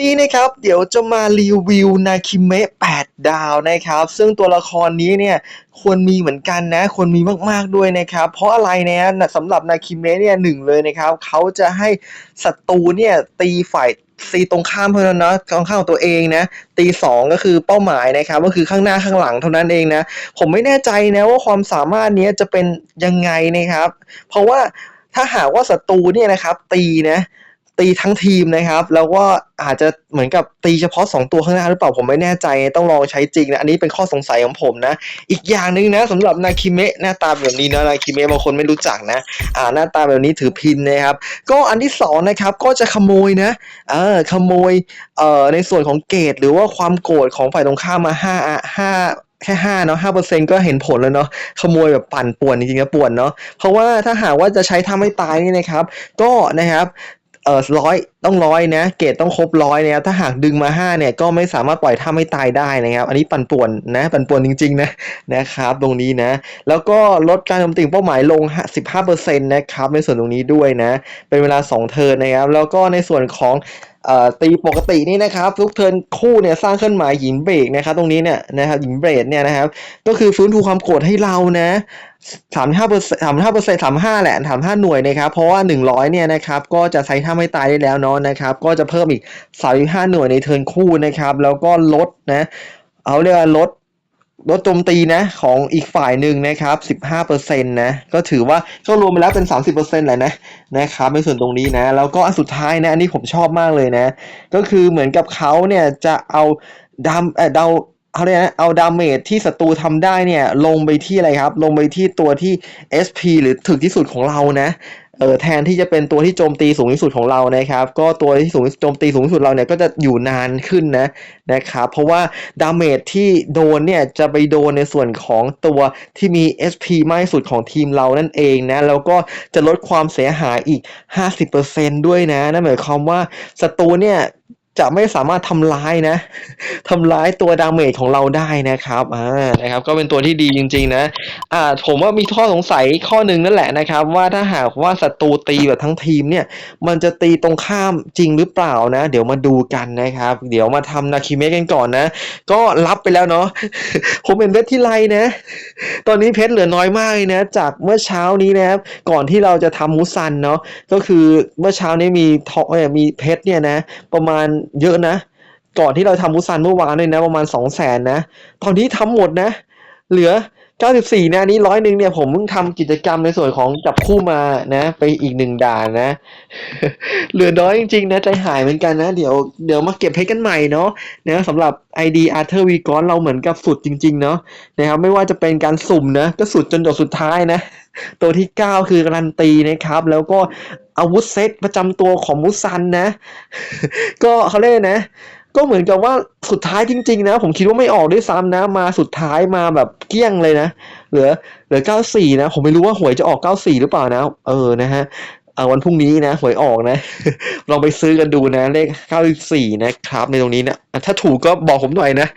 นี้นะครับเดี๋ยวจะมารีวิวนาคิเมะ8 ดาวนะครับ ซึ่งตัวละครนี้เนี่ยควรมีเหมือนกันนะควรมีมาก ๆ ด้วยนะครับ เพราะอะไรเนี่ยสำหรับนาคิเมะเนี่ยหนึ่งเลยนะครับเขาจะให้ศัตรูเนี่ยตีฝ่ายตีตรงข้ามเท่านั้นนะตรงข้ามของตัวเองนะตีสองก็คือเป้าหมายนะครับก็คือข้างหน้าข้างหลังเท่านั้นเองนะ ผมไม่แน่ใจนะว่าความสามารถนี้จะเป็นยังไงนะครับ เพราะว่าถ้าหากว่าศัตรูเนี่ยนะครับตีนะ ตีทั้งทีมนะครับ แล้วก็อาจจะเหมือนกับตีเฉพาะ 2 ตัวข้างหน้าหรือเปล่าผมไม่แน่ใจต้องลองใช้จริงนะอันนี้เป็นข้อสงสัยของผมนะ อีกอย่างหนึ่งนะสำหรับนาคิเมะหน้าตาแบบนี้นะนาคิเมะบางคนไม่รู้จักนะอ่าหน้าตาแบบนี้ถือพินนะครับ ก็อันที่สองนะครับก็จะขโมยนะเออขโมยเอ่อในส่วนของเกรดหรือว่าความโกรธของฝ่ายตรงข้ามมาห้าอห้าแค่ห้าเนาะห้าเปอร์เซ็นก็เห็นผลแล้วเนาะขโมยแบบปั่นป่วนจริงๆนะป่วนเนาะเพราะว่าถ้าหากว่าจะใช้ทำให้ตายนี่นะครับ ก็นะครับ เออร้อยต้องร้อยนะ เกรดต้องครบร้อยนะครับถ้าหากดึงมาห้าเนี่ยก็ไม่สามารถปล่อยท่าไม่ตายได้นะครับ อันนี้ปั่นป่วนนะ ปั่นป่วนจริงๆนะนะครับ ตรงนี้นะ แล้วก็ลดการโจมตีเป้าหมายลง 15%นะครับในส่วนตรงนี้ด้วยนะ เป็นเวลา 2 เทิร์นนะครับ แล้วก็ในส่วนของ ตีปกตินี่นะครับทุกเทิร์นคู่เนี่ยสร้างเคลื่อนหมายหินเบรกนะครับตรงนี้เนี่ยนะครับหินเบรกเนี่ยนะครับก็คือฟื้นฟูความโกรธให้เรานะสามห้าเปอร์เซ็นต์สามห้าเปอร์เซ็นต์สามห้าแหละสามห้าหน่วยนะครับเพราะว่าหนึ่งร้อยเนี่ยนะครับก็จะใช้ท่าไม่ตายได้แล้วเนาะนะครับก็จะเพิ่มอีกสามห้าหน่วยในเทิร์นคู่นะครับแล้วก็ลดนะเอาเรียกว่าลด ลดโจมตีนะของอีกฝ่ายหนึ่งนะครับสิบห้าเปอร์เซ็นต์นะก็ถือว่าก็รวมไปแล้วเป็นสามสิบเปอร์เซ็นต์แหละนะนะครับในส่วนตรงนี้นะ แล้วก็อันสุดท้ายนะอันนี้ผมชอบมากเลยนะ ก็คือเหมือนกับเขาเนี่ยจะเอาดามเออเดาเขาเรียกนะเอาดาเมจที่ศัตรูทำได้เนี่ยลงไปที่อะไรครับ ลงไปที่ตัวที่ SP หรือถึกที่สุดของเรานะ เออแทนที่จะเป็นตัวที่โจมตีสูงที่สุดของเรานะครับ ก็ตัวที่สูงโจมตีสูงที่สุดเราเนี่ยก็จะอยู่นานขึ้นนะนะครับเพราะว่าดาเมจที่โดนเนี่ยจะไปโดนในส่วนของตัวที่มี SP มากที่สุดของทีมเรานั่นเองนะแล้วก็จะลดความเสียหายอีก 50%ด้วยนะนั่นหมายความว่าศัตรูเนี่ย จะไม่สามารถทำร้ายนะทำร้ายตัวดาเมจของเราได้นะครับอ่านะครับ ก็เป็นตัวที่ดีจริง ๆ นะ อ่า ผมว่ามีข้อสงสัยข้อหนึ่งนั่นแหละนะครับ ว่าถ้าหากว่าศัตรูตีแบบทั้งทีมเนี่ย มันจะตีตรงข้ามจริงหรือเปล่านะ เดี๋ยวมาดูกันนะครับ เดี๋ยวมาทำนาคิเมะกันก่อนนะ ก็รับไปแล้วเนาะผมเป็นเพชรที่ไรนะ ตอนนี้เพชรเหลือน้อยมากเลยนะ จากเมื่อเช้านี้นะครับ ก่อนที่เราจะทำมุซันเนาะก็คือเมื่อเช้านี้มีทอเอ้ยมีเพชรเนี่ยนะ ประมาณเยอะนะ ก่อนที่เราทำมุซันเมื่อวานเลยนะ ประมาณสองแสนนะ ตอนนี้ทำหมดนะ เหลือ 94นะนนี้ร้อยหนึ่งเนี่ยผมเพิ่งทำกิจกรรมในส่วนของจับคู่มานะ ไปอีกหนึ่งด่านนะ เหลือน้อยจริงๆนะใจหายเหมือนกันนะ เดี๋ยวเดี๋ยวมาเก็บเพชรกันใหม่เนาะนะสำหรับ ID Arthur v g o n เราเหมือนกับสุดจริง ๆ เนาะนะครับไม่ว่าจะเป็นการสุ่มนะ ก็สุดจนจบสุดท้ายนะ ตัวที่ 9 คือการันตีนะครับ แล้วก็ อาวุธเซตประจำตัวของมุซันนะ ก็เขาเรียกนะ ก็เหมือนกับว่าสุดท้ายจริง ๆ นะ ผมคิดว่าไม่ออกด้วยซ้ำนะ มาสุดท้ายมาแบบเกลี้ยงเลยนะ เหลือเหลือ 94 นะ ผมไม่รู้ว่าหวยจะออก 94 หรือเปล่านะ เออนะฮะ อาวันพรุ่งนี้นะหวยออกนะ ลองไปซื้อกันดูนะ เลข94นะครับในตรงนี้นะถ้าถูกก็บอกผมหน่อยนะ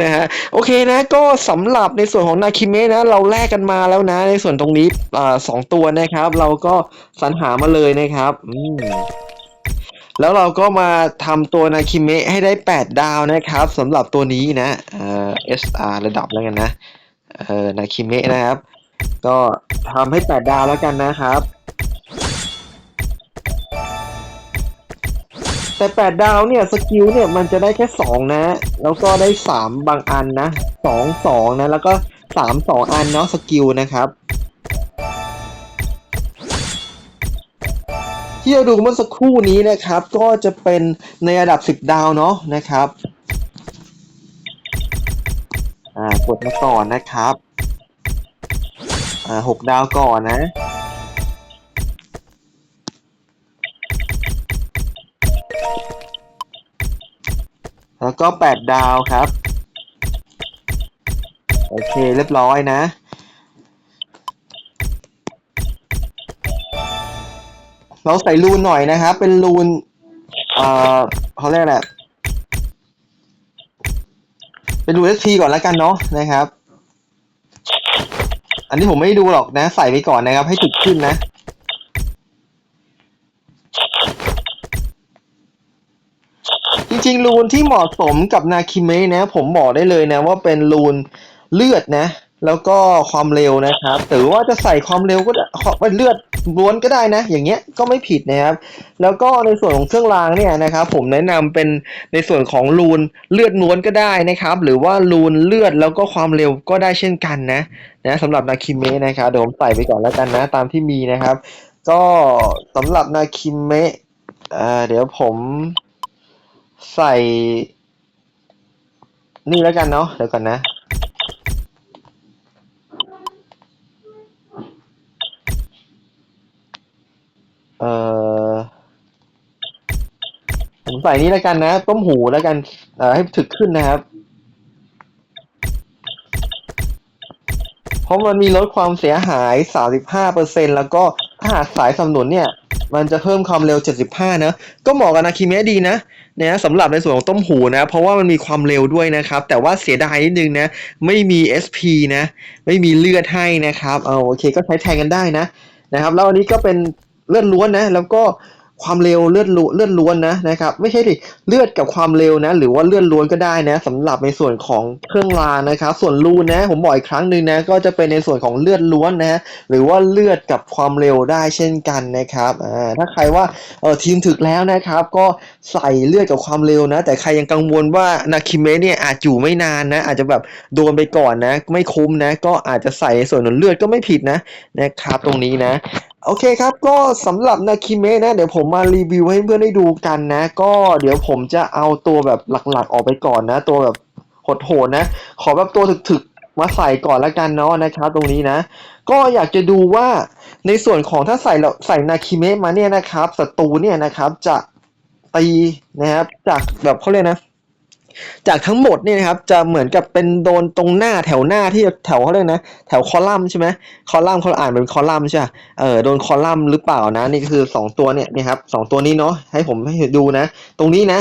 นะฮะโอเคนะ ก็สำหรับในส่วนของนาคิเมะนะ เราแลกกันมาแล้วนะ ในส่วนตรงนี้อ่าสองตัวนะครับ เราก็สรรหามาเลยนะครับอืมแล้วเราก็มาทำตัวนาคิเมะให้ได้ 8 ดาวนะครับสำหรับตัวนี้นะเอ่อ SR ระดับแล้วกันนะเอ่อนาคิเมะนะครับ ก็ทำให้ 8 ดาวแล้วกันนะครับ แต่8ดาวเนี่ยสกิลเนี่ยมันจะได้แค่2นะ แล้วก็ได้3บางอันนะ2 2นะ แล้วก็3 2อันเนาะสกิลนะครับ ที่เราดูเมื่อสักครู่นี้นะครับ ก็จะเป็นในระดับ10ดาวเนาะนะครับอ่ากดมาก่อนนะครับอ่าหกดาวก่อนนะ แล้วก็8ดาวครับ โอเคเรียบร้อยนะ เราใส่รูนหน่อยนะครับ เป็นรูน เอ่อเขาเรียกอะไรเป็นรูน SP ก่อนแล้วกันเนาะนะครับ อันนี้ผมไม่ดูหรอกนะ ใส่ไปก่อนนะครับ ให้ถึกขึ้นนะ โจ ริงๆรูนที่เหมาะสมกับนาคิเมะนะ ผมบอกได้เลยนะ ว่าเป็นรูนเลือดนะ แล้วก็ความเร็วนะครับหรือว่าจะใส่ความเร็วก็ได้ขอเป็นเลือดล้วนก็ได้นะ อย่างเงี้ยก็ไม่ผิดนะครับ แล้วก็ในส่วนของเครื่องรางเนี่ยนะครับ ผมแนะนำเป็นในส่วนของรูนเลือดล้วนก็ได้นะครับ หรือว่ารูนเลือดแล้วก็ความเร็วก็ได้เช่นกันนะนะสำหรับนาคิเมะนะครับเดี๋ยวผมใส่ไปก่อนแล้วกันนะ ตามที่มีนะครับ ก็สำหรับนาคิเมะเดี๋ยวผม ใส่ นี่แล้วกันเนาะเดี๋ยวก่อนนะ เอ่อผมใส่นี่แล้วกันนะ ต้มหูแล้วกัน เอ่อให้ถึกขึ้นนะครับ เพราะมันมีลดความเสียหาย 35%แล้วก็ถ้าหากสายสนับสนุนเนี่ย มันจะเพิ่มความเร็ว 75 นะ ก็เหมาะกับนาคิเมะดีนะนะสำหรับในส่วนของต้มหูนะ เพราะว่ามันมีความเร็วด้วยนะครับ แต่ว่าเสียดายนิดนึงนะ ไม่มี SP นะ ไม่มีเลือดให้นะครับ เอาโอเคก็ใช้แทนกันได้นะนะครับ แล้วอันนี้ก็เป็นเลือดล้วนนะ แล้วก็ ความเร็วเลือดล้วนเลือดล้วนนะนะครับ ไม่ใช่ดิเลือดกับความเร็วนะ หรือว่าเลือดล้วนก็ได้นะสำหรับในส่วนของเครื่องรางนะครับ ส่วนรูนะ ผมบอกอีกครั้งหนึ่งนะก็จะเป็นในส่วนของเลือดล้วนนะหรือว่าเลือดกับความเร็วได้เช่นกันนะครับอ่าถ้าใครว่าเออทีมถึกแล้วนะครับ ก็ใส่เลือดกับความเร็วนะ แต่ใครยังกังวลว่านาคิเมะเนี่ยอาจอยู่ไม่นานนะ อาจจะแบบโดนไปก่อนนะ ไม่คุ้มนะ ก็อาจจะใส่ในส่วนของเลือดก็ไม่ผิดนะนะครับ ตรงนี้นะ โอเคครับก็สำหรับนาคิเมะนะ เดี๋ยวผมมารีวิวให้เพื่อนได้ดูกันนะ ก็เดี๋ยวผมจะเอาตัวแบบหลักๆออกไปก่อนนะ ตัวแบบโหดๆนะ ขอแบบตัวถึกๆมาใส่ก่อนละกันเนาะนะครับ ตรงนี้นะ ก็อยากจะดูว่าในส่วนของถ้าใส่ใส่นาคิเมะมาเนี่ยนะครับศัตรูเนี่ยนะครับจะตีนะครับจากแบบเขาเรียกนะ จากทั้งหมดเนี่ยนะครับจะเหมือนกับเป็นโดนตรงหน้าแถวหน้าที่แถวเขาเรียกนะ แถวคอลัมน์ใช่ไหมคอลัมน์เขาอ่านเป็นคอลัมน์ใช่เออโดนคอลัมน์หรือเปล่านะนี่คือสองตัวเนี่ยนี่ครับสองตัวนี้เนาะให้ผมให้ดูนะ ตรงนี้นะ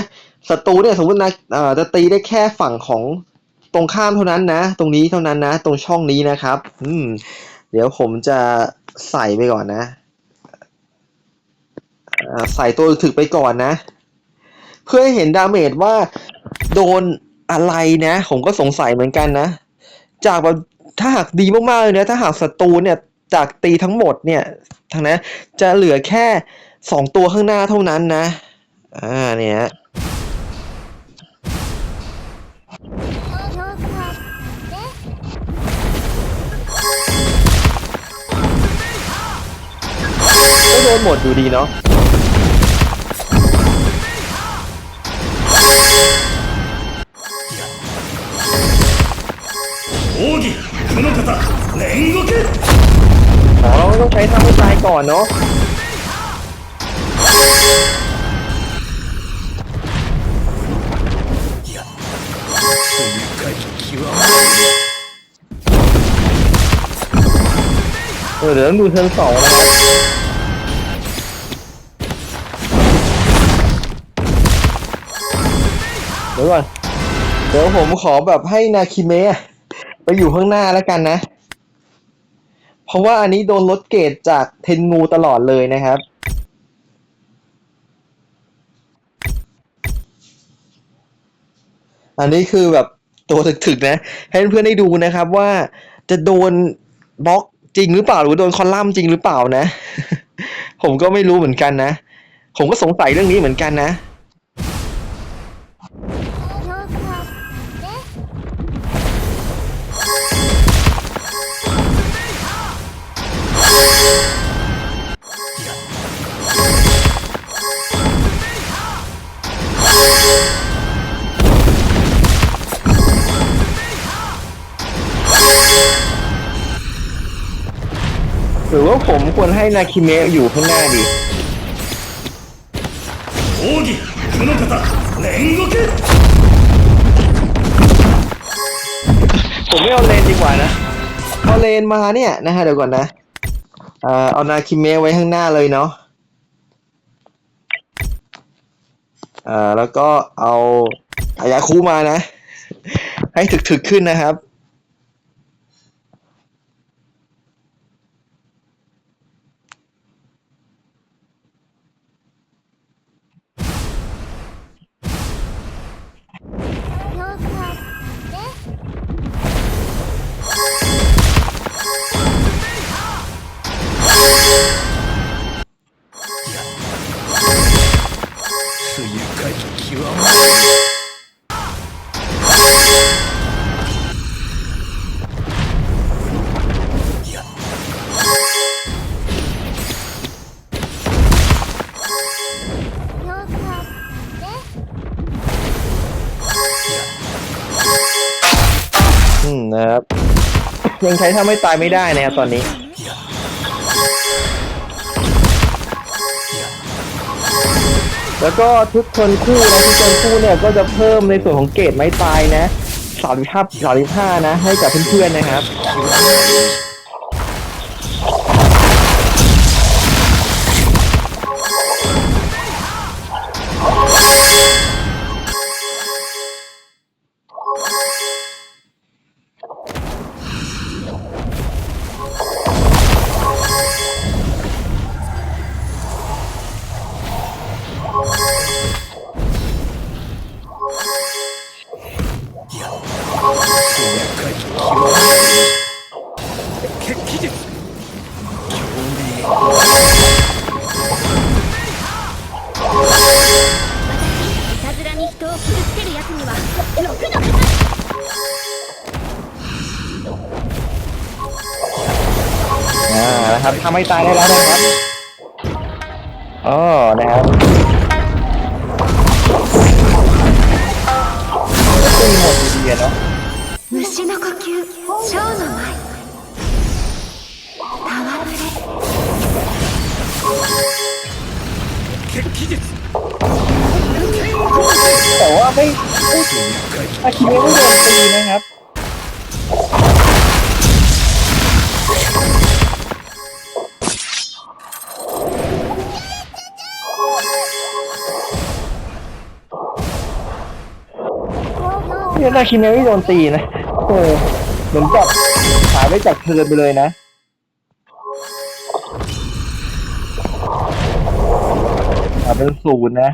ศัตรูเนี่ยสมมตินะเอ่อจะตีได้แค่ฝั่งของตรงข้ามเท่านั้นนะ ตรงนี้เท่านั้นนะ ตรงช่องนี้นะครับ อืม เดี๋ยวผมจะใส่ไปก่อนนะใส่ตัวถึกไปก่อนนะ เพื่อให้เห็นดาเมจว่า โดนอะไรนะ ผมก็สงสัยเหมือนกันนะ จากแบบถ้าหากดีมากๆเลยนะ ถ้าหากศัตรูเนี่ยจากตีทั้งหมดเนี่ยทางนะจะเหลือแค่สองตัวข้างหน้าเท่านั้นนะ อ่าเนี่ยก็โดนหมดอยู่ดีเนาะ 義この方煉獄 อ๋อเราต้องใช้ทำให้ตายก่อนเนาะ 不愉快極ま เออเดี๋ยวต้องดูเทิร์นสองนะครับเดี๋ยวก่อน เดี๋ยวผมขอแบบให้นาคิเมะ ไปอยู่ข้างหน้าแล้วกันนะ เพราะว่าอันนี้โดนลดเกรดจากเทนงูตลอดเลยนะครับ อันนี้คือแบบตัวถึกๆนะ ให้เพื่อนๆได้ดูนะครับว่าจะโดนบล็อกจริงหรือเปล่าหรือโดนคอลัมน์จริงหรือเปล่านะ ผมก็ไม่รู้เหมือนกันนะ ผมก็สงสัยเรื่องนี้เหมือนกันนะ ว่าผมควรให้นาคิเมะอยู่ข้างหน้าดี 奥義この方煉獄 ผมไม่เอาเลนดีกว่านะ เอาเลนมาเนี่ยนะฮะเดี๋ยวก่อนนะเอ่อเอานาคิเมะไว้ข้างหน้าเลยเนาะเอ่อแล้วก็เอาอายาคุมานะ ให้ถึกๆขึ้นนะครับ ใช้ถ้าไม่ตายไม่ได้นะครับตอนนี้ แล้วก็ทุกคนคู่นะทุกคนคู่เนี่ยก็จะเพิ่มในส่วนของเกรดไม่ตายนะสามสิบห้าสามสิบห้านะ ให้กับเพื่อนๆนะครับ ตายได้แล้วนะครับอ๋อนะครับตีหมดอยู่ดีอะเนาะ 虫の呼吸蝶の舞戯れ血気術 แต่ว่าไม่ そうかい อาคิเมะไม่โดนตีนะครับ เนี่ยนาคิเมไม่โดนตีนะโอ้เหมือนกับหาไม่จับเทินไปเลยนะอ่าเป็นศูนย์นะ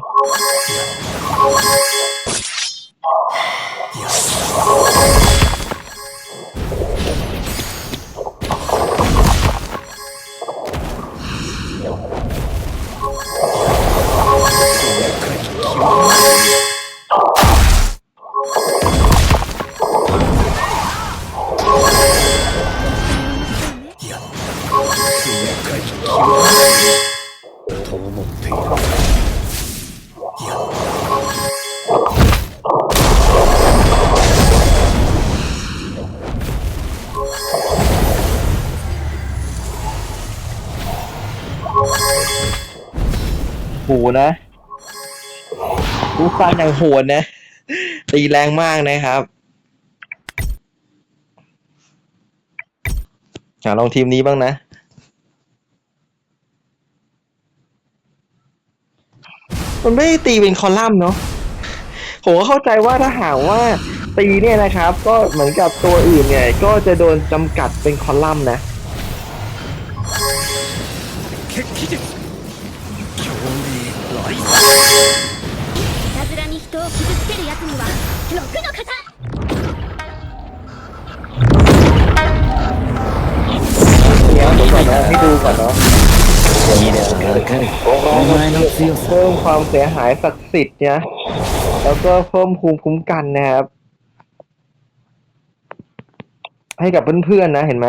นะลูกฟันอย่างโหดนะ ตีแรงมากนะครับอยาลองทีมนี้บ้างนะมันไม่ตีเป็นคอลัมน์เนาะผมก็เข้าใจว่าถ้าหากว่าตีเนี่ยนะครับ ก็เหมือนกับตัวอื่นเนี่ย ก็จะโดนจำกัดเป็นคอลัมน์นะ たずらに人を傷つけるやつにはろくの方 เดี๋ยวผมก่อนนะให้ดูก่อนเนาะ 見ればわかるお前の強さ เพิ่มความเสียหายศักดิ์สิทธิ์นะแล้วก็เพิ่มภูมิคุ้มกันนะครับ ให้กับเพื่อนๆนะเห็นไหม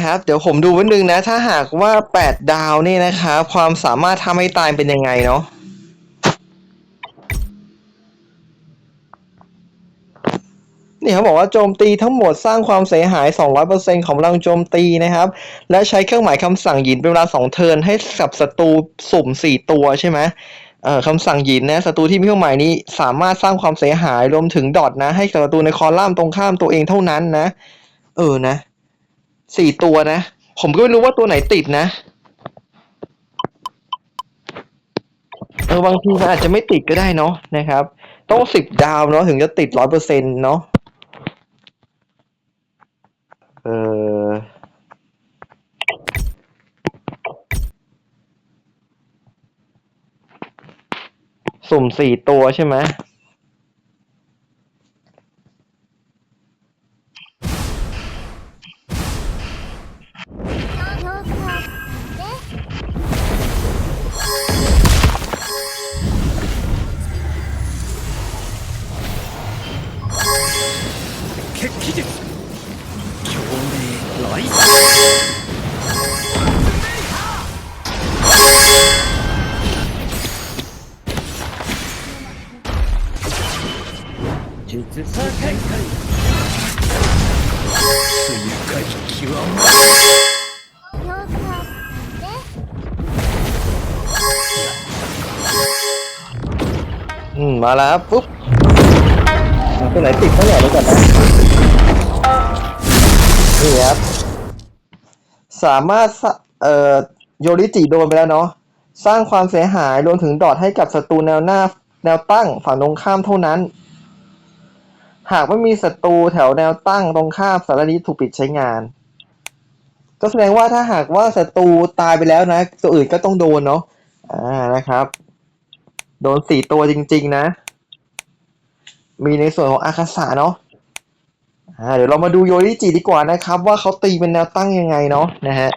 นะครับ เดี๋ยวผมดูวันนึงนะ ถ้าหากว่า8ดาวนี่นะครับความสามารถทำให้ตายเป็นยังไงเนาะนี่เขาบอกว่าโจมตีทั้งหมดสร้างความเสียหาย 200%ของพลังโจมตีนะครับ และใช้เครื่องหมายคำสั่งหยินเป็นเวลา 2 เทิร์นให้กับศัตรูสุ่ม 4 ตัวใช่ไหมเอ่อคำสั่งหยินนะศัตรูที่มีเครื่องหมายนี้สามารถสร้างความเสียหายรวมถึงดอทนะ ให้กับศัตรูในคอลัมน์ตรงข้ามตัวเองเท่านั้นนะ เออนะ สี่ตัวนะ ผมก็ไม่รู้ว่าตัวไหนติดนะ เออบางทีมันอาจจะไม่ติดก็ได้เนาะนะครับ ต้องสิบดาวเนาะถึงจะติดร้อยเปอร์เซ็นต์เนาะ เออสุ่มสี่ตัวใช่ไหม แล้วปุ๊บตัวไหนติดเท่าไหร่แล้วก่อนนะนี่ครับ สามารถเอ่อโยริจิโดนไปแล้วเนาะสร้างความเสียหายรวมถึงดอทให้กับศัตรูแนวหน้า แนวตั้งฝั่งตรงข้ามเท่านั้น หากไม่มีศัตรูแถวแนวตั้งตรงข้ามสารนี้ถูกปิดใช้งาน ก็แสดงว่าถ้าหากว่าศัตรูตายไปแล้วนะ ตัวอื่นก็ต้องโดนเนาะอ่านะครับ โดนสี่ตัวจริง ๆ นะ มีในส่วนของอาคาสะเนาะเดี๋ยวเรามาดูโยริจิดีกว่านะครับ ว่าเขาตีเป็นแนวตั้งยังไงเนาะนะฮะ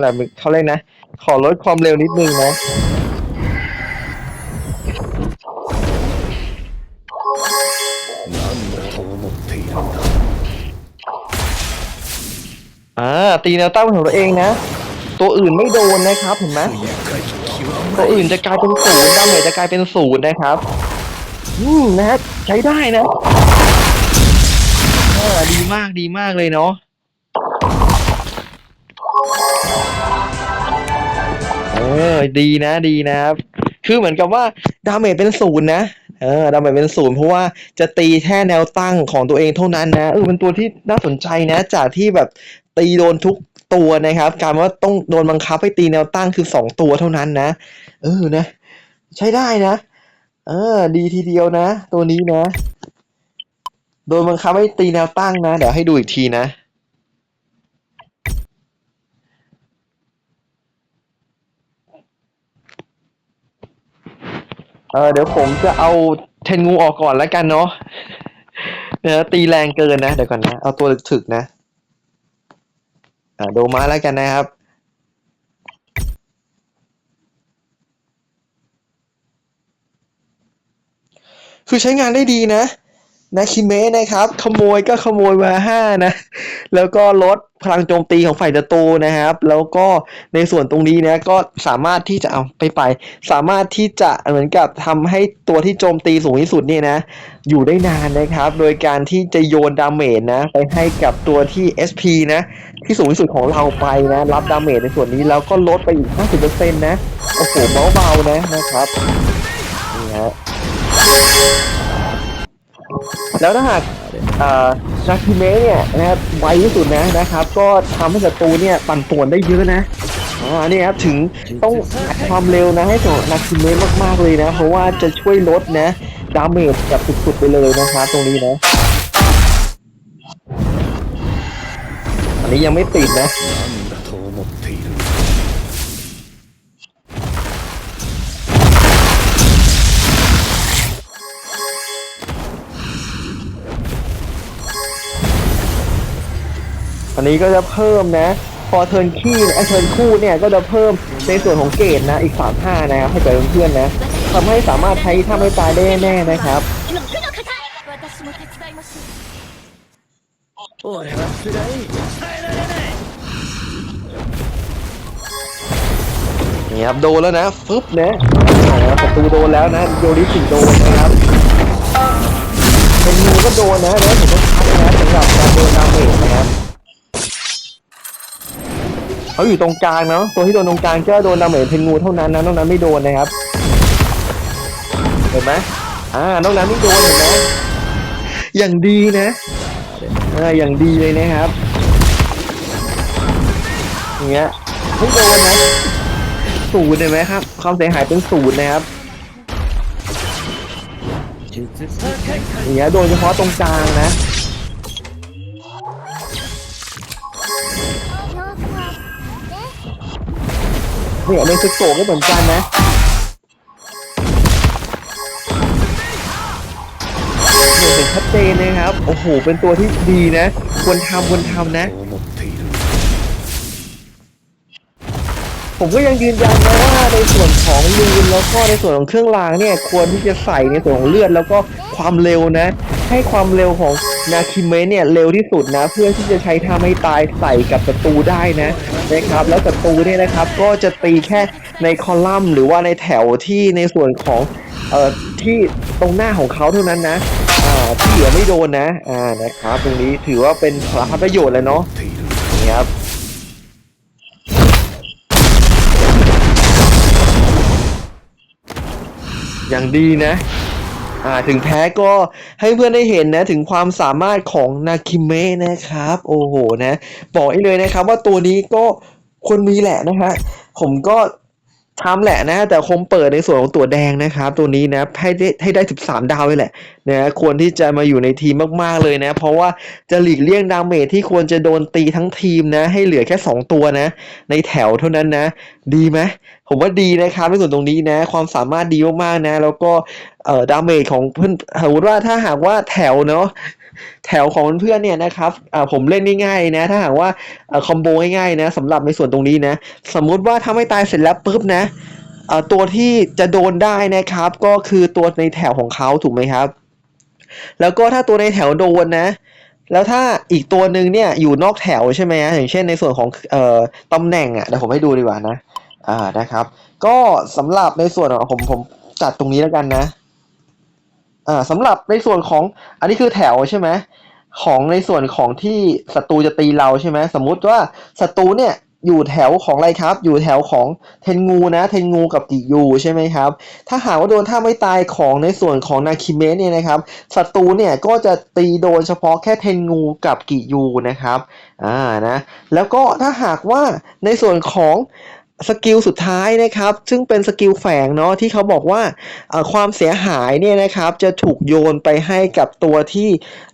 แหละเขาเล่นนะ ขอลดความเร็วนิดนึงนะ อ่าตีแนวตั้งของตัวเองนะ ตัวอื่นไม่โดนนะครับเห็นไหมตัวอื่นจะกลายเป็นศูนย์ดาเมจจะกลายเป็นศูนย์นะครับอืมนะใช้ได้นะเออดีมากดีมากเลยเนาะเออดีนะดีนะครับ คือเหมือนกับว่าดาเมจเป็นศูนย์นะเออดาเมจเป็นศูนย์เพราะว่าจะตีแค่แนวตั้งของตัวเองเท่านั้นนะเออเป็นตัวที่น่าสนใจนะ จากที่แบบ ตีโดนทุกตัวนะครับ การว่าต้องโดนบังคับให้ตีแนวตั้งคือสองตัวเท่านั้นนะ เออนะ ใช้ได้นะ เออ ดีทีเดียวนะ ตัวนี้นะ โดนบังคับให้ตีแนวตั้งนะ เดี๋ยวให้ดูอีกทีนะเออเดี๋ยวผมจะเอาเทนงูออกก่อนแล้วกันเนาะเนะตีแรงเกินนะ เดี๋ยวก่อนนะ เอาตัวถึกๆนะ อ่าโดมาแล้วกันนะครับ คือใช้งานได้ดีนะนาคิเมะนะครับ ขโมยก็ขโมยมาห้านะ แล้วก็ลดพลังโจมตีของฝ่ายศัตรูนะครับ แล้วก็ในส่วนตรงนี้นะก็สามารถที่จะเอาไปไป สามารถที่จะเหมือนกับทำให้ตัวที่โจมตีสูงที่สุดเนี่ยนะ อยู่ได้นานนะครับ โดยการที่จะโยนดาเมจนะ ไปให้กับตัวที่ SP นะ ที่สูงที่สุดของเราไปนะ รับดาเมจในส่วนนี้แล้วก็ลดไปอีก 50%นะ โอ้โหเบาๆนะนะครับนี่ฮะแล้วถ้าหากอ่านาคิเมะเนี่ยนะครับไวที่สุดนะนะครับ ก็ทำให้ศัตรูเนี่ยปั่นป่วนได้เยอะนะอ่านี่ครับถึงต้องอัดความเร็วนะให้กับนาคิเมะมากๆเลยนะ เพราะว่าจะช่วยลดนะดาเมจแบบสุดๆไปเลยนะครับตรงนี้นะ นี้ยังไม่ติดนะอันนี้ก็จะเพิ่มนะ พอเทินขี้ไอเทินคู่เนี่ยก็จะเพิ่มในส่วนของเกตนะอีก 3 5 นะครับให้กับเพื่อนๆนะทำให้สามารถใช้ถ้าไม่ตายได้แน่นะครับ 俺は辛い耐えられない นี่ครับโดนแล้วนะฟึบนะอ่าประตูโดนแล้วนะโยริสิโดนนะครับเป็นงูก็โดนนะแล้วผมก็ชัดนะแต่ รับการโดนดาเมจนะครับเขาอยู่ตรงกลางเนาะตัวที่โดนตรงกลางก็โดนดาเมจเพนงูเท่านั้นนะนอกนั้นไม่โดนนะครับ เห็นไหมอ่านอกนั้นไม่โดนเห็นไหมอย่างดีนะ อ่าอย่างดีเลยนะครับอย่างเงี้ยไม่โดนนะศูนย์เห็นไหมครับความเสียหายเป็นศูนย์นะครับอย่างเงี้ยโดยเฉพาะตรงกลางนะเนี่ยในสโกก็เหมือนกันนะ เห็นชัดเจนเลยครับ โอ้โห เป็นตัวที่ดีนะ ควรทำควรทำนะ ผมก็ยังยืนยันนะว่าในส่วนของลูนแล้วก็ในส่วนของเครื่องรางเนี่ย ควรที่จะใส่ในส่วนของเลือดแล้วก็ความเร็วนะ ให้ความเร็วของนาคิเมะเนี่ยเร็วที่สุดนะ เพื่อที่จะใช้ท่าไม่ตายใส่กับศัตรูได้นะนะครับ แล้วศัตรูเนี่ยนะครับก็จะตีแค่ในคอลัมน์หรือว่าในแถวที่ในส่วนของเอ่อที่ตรงหน้าของเขาเท่านั้นนะ ที่เหลือไม่โดนนะ อ่านะครับ ตรงนี้ถือว่าเป็นสารพัดประโยชน์เลยเนาะนี่ครับอย่างดีนะ อ่า ถึงแพ้ก็ให้เพื่อนได้เห็นนะ ถึงความสามารถของนาคิเมะนะครับ โอ้โหนะ บอกให้เลยนะครับว่าตัวนี้ก็ควรมีแหละนะฮะ ผมก็ ทำแหละนะ แต่คงเปิดในส่วนของตัวแดงนะครับ ตัวนี้นะให้ได้ให้ได้ 13 ดาวเลยแหละนะควรที่จะมาอยู่ในทีมมากๆเลยนะ เพราะว่าจะหลีกเลี่ยงดาเมจที่ควรจะโดนตีทั้งทีมนะ ให้เหลือแค่ 2 ตัวนะ ในแถวเท่านั้นนะ ดีไหมผมว่าดีนะครับในส่วนตรงนี้นะ ความสามารถดีมากๆนะ แล้วก็เอ่อดาเมจของเพื่อนสมมติว่าถ้าหากว่าแถวเนาะ แถวของเพื่อนเนี่ยนะครับอ่าผมเล่นง่ายๆนะ ถ้าหากว่าคอมโบง่ายๆนะสำหรับในส่วนตรงนี้นะ สมมุติว่าถ้าไม่ตายเสร็จแล้วปุ๊บนะอ่อตัวที่จะโดนได้นะครับ ก็คือตัวในแถวของเขาถูกไหมครับ แล้วก็ถ้าตัวในแถวโดนนะ แล้วถ้าอีกตัวหนึ่งเนี่ยอยู่นอกแถวใช่ไหมฮะอย่างเช่นในส่วนของเอ่อตำแหน่งอะเดี๋ยวผมให้ดูดีกว่านะอ่านะครับ ก็สำหรับในส่วนของผมผมจัดตรงนี้แล้วกันนะ อ่าสำหรับในส่วนของอันนี้คือแถวใช่ไหมของในส่วนของที่ศัตรูจะตีเราใช่ไหมสมมุติว่าศัตรูเนี่ยอยู่แถวของอะไรครับ อยู่แถวของเทนงูนะ เทนงูกับกิยูใช่ไหมครับ ถ้าหากว่าโดนท่าไม่ตายของในส่วนของนาคิเมะเนี่ยนะครับ ศัตรูเนี่ยก็จะตีโดนเฉพาะแค่เทนงูกับกิยูนะครับ อ่านะ แล้วก็ถ้าหากว่าในส่วนของ สกิลสุดท้ายนะครับ ซึ่งเป็นสกิลแฝงเนาะที่เขาบอกว่าความเสียหายเนี่ยนะครับ จะถูกโยนไปให้กับตัวที่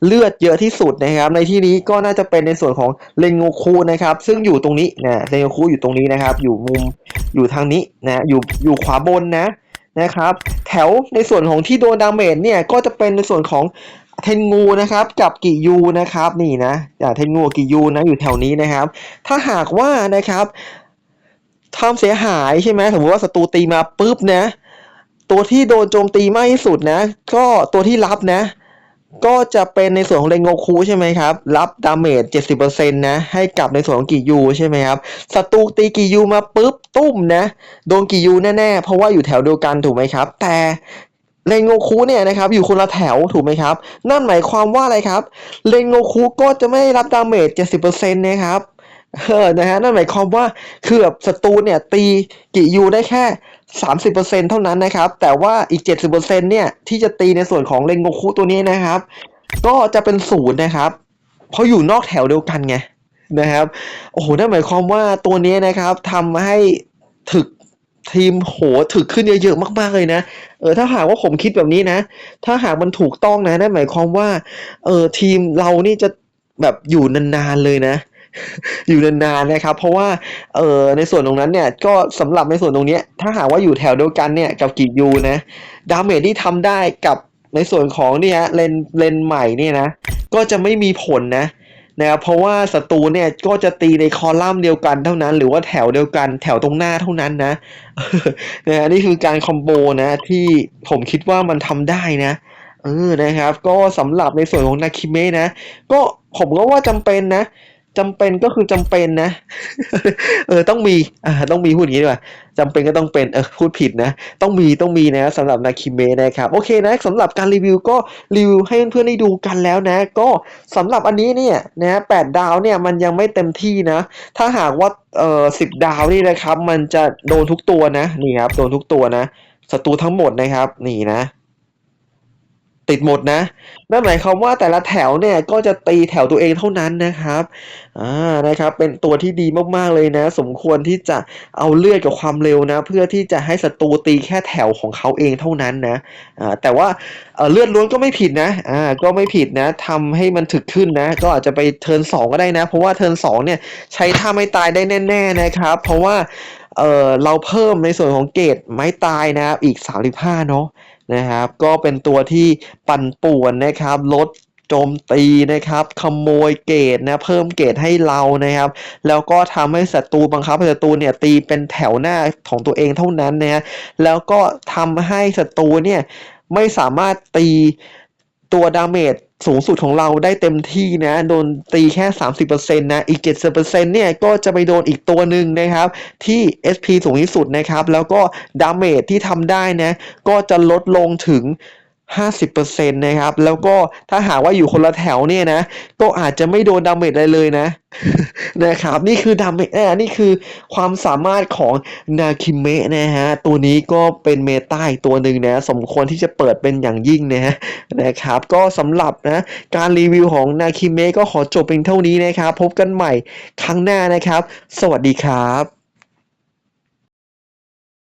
เลือดเยอะที่สุดนะครับ ในที่นี้ก็น่าจะเป็นในส่วนของเลงโงคูนะครับ ซึ่งอยู่ตรงนี้นะเลงโงคูอยู่ตรงนี้นะครับ อยู่มุมอยู่ทางนี้นะอยู่อยู่ขวาบนนะนะครับ แถวในส่วนของที่โดนดาเมจเนี่ยก็จะเป็นในส่วนของเทนงูนะครับกับกิยูนะครับนี่นะอ่าเทนงูกับกิยูนะอยู่แถวนี้นะครับ ถ้าหากว่านะครับ ทำเสียหายใช่ไหมสมมติว่าศัตรูตีมาปุ๊บนะ ตัวที่โดนโจมตีมากที่สุดนะ ก็ตัวที่รับนะ ก็จะเป็นในส่วนของเรงโงคูใช่ไหมครับ รับดาเมจ70%นะให้กับในส่วนของกิยูใช่ไหมครับศัตรูตีกิยูมาปุ๊บตุ้มนะโดนกิยูแน่ๆเพราะว่าอยู่แถวเดียวกันถูกไหมครับ แต่เรงโงคูเนี่ยนะครับอยู่คนละแถวถูกไหมครับ นั่นหมายความว่าอะไรครับเรงโงคูก็จะไม่รับดาเมจ70%นะครับ เออนะฮะนั่นหมายความว่าคือแบบศัตรูเนี่ยตีกิยูได้แค่ 30%เท่านั้นนะครับ แต่ว่าอีก 70%เนี่ย ที่จะตีในส่วนของเรงโงคุตัวนี้นะครับ ก็จะเป็นศูนย์นะครับ เพราะอยู่นอกแถวเดียวกันไงนะครับ โอ้โหนั่นหมายความว่าตัวนี้นะครับทำให้ถึกทีมโหถึกขึ้นเยอะๆมากๆเลยนะ เออถ้าหากว่าผมคิดแบบนี้นะ ถ้าหากมันถูกต้องนะนั่นหมายความว่า เออทีมเรานี่จะแบบอยู่นานๆเลยนะ อยู่นานๆนะครับ เพราะว่าเออในส่วนตรงนั้นเนี่ยก็สำหรับในส่วนตรงนี้ถ้าหากว่าอยู่แถวเดียวกันเนี่ยกับกิยูนะดาเมจที่ทำได้กับในส่วนของเนี่ยเลนเลนใหม่เนี่ยนะก็จะไม่มีผลนะนะครับเพราะว่าศัตรูเนี่ยก็จะตีในคอลัมน์เดียวกันเท่านั้น หรือว่าแถวเดียวกันแถวตรงหน้าเท่านั้นนะนะฮะนี่คือการคอมโบนะที่ผมคิดว่ามันทำได้นะเออนะครับ ก็สำหรับในส่วนของนาคิเมะนะ ก็ผมก็ว่าจำเป็นนะ จำเป็นก็คือจำเป็นนะ เออต้องมีอ่าต้องมีพูดอย่างนี้ดีกว่าจำเป็นก็ต้องเป็นเออพูดผิดนะ ต้องมีต้องมีนะสำหรับนาคิเมะนะครับโอเคนะสำหรับการรีวิวก็รีวิวให้เพื่อนๆได้ดูกันแล้วนะ ก็สำหรับอันนี้เนี่ยนะแปดดาวเนี่ยมันยังไม่เต็มที่นะ ถ้าหากว่าเออสิบดาวนี่นะครับ มันจะโดนทุกตัวนะนี่ครับโดนทุกตัวนะศัตรูทั้งหมดนะครับ นี่นะ ติดหมดนะ นั่นหมายความว่าแต่ละแถวเนี่ยก็จะตีแถวตัวเองเท่านั้นนะครับอ่านะครับเป็นตัวที่ดีมากๆเลยนะ สมควรที่จะเอาเลือดกับความเร็วนะ เพื่อที่จะให้ศัตรูตีแค่แถวของเขาเองเท่านั้นนะอ่าแต่ว่าเลือดล้วนก็ไม่ผิดนะอ่าก็ไม่ผิดนะทำให้มันถึกขึ้นนะ ก็อาจจะไปเทิร์นสองก็ได้นะ เพราะว่าเทิร์นสองเนี่ยใช้ท่าไม่ตายได้แน่ๆนะครับ เพราะว่าเออเราเพิ่มในส่วนของเกรดไม้ตายนะครับอีก 35 เนาะ นะครับ ก็เป็นตัวที่ปั่นป่วนนะครับลดโจมตีนะครับขโมยเกรดนะเพิ่มเกรดให้เรานะครับ แล้วก็ทำให้ศัตรูบังคับให้ศัตรูเนี่ยตีเป็นแถวหน้าของตัวเองเท่านั้นนะฮะแล้วก็ทำให้ศัตรูเนี่ยไม่สามารถตี ตัวดาเมจสูงสุดของเราได้เต็มที่นะ โดนตีแค่ 30%นะ อีก 70%เนี่ยก็จะไปโดนอีกตัวหนึ่งนะครับ ที่ SP สูงที่สุดนะครับ แล้วก็ดาเมจที่ทำได้นะ ก็จะลดลงถึง 50%นะครับ แล้วก็ถ้าหากว่าอยู่คนละแถวเนี่ยนะ ก็อาจจะไม่โดนดาเมจอะไรเลยนะ นะครับ นี่คือดาเมจอ่นี่คือความสามารถของนาคิเมะนะฮะ ตัวนี้ก็เป็นเมตาอีกตัวหนึ่งนะ สมควรที่จะเปิดเป็นอย่างยิ่งนะฮะ นะครับ ก็สำหรับนะ การรีวิวของนาคิเมะก็ขอจบเพียงเท่านี้นะครับ พบกันใหม่ครั้งหน้านะครับ สวัสดีครับ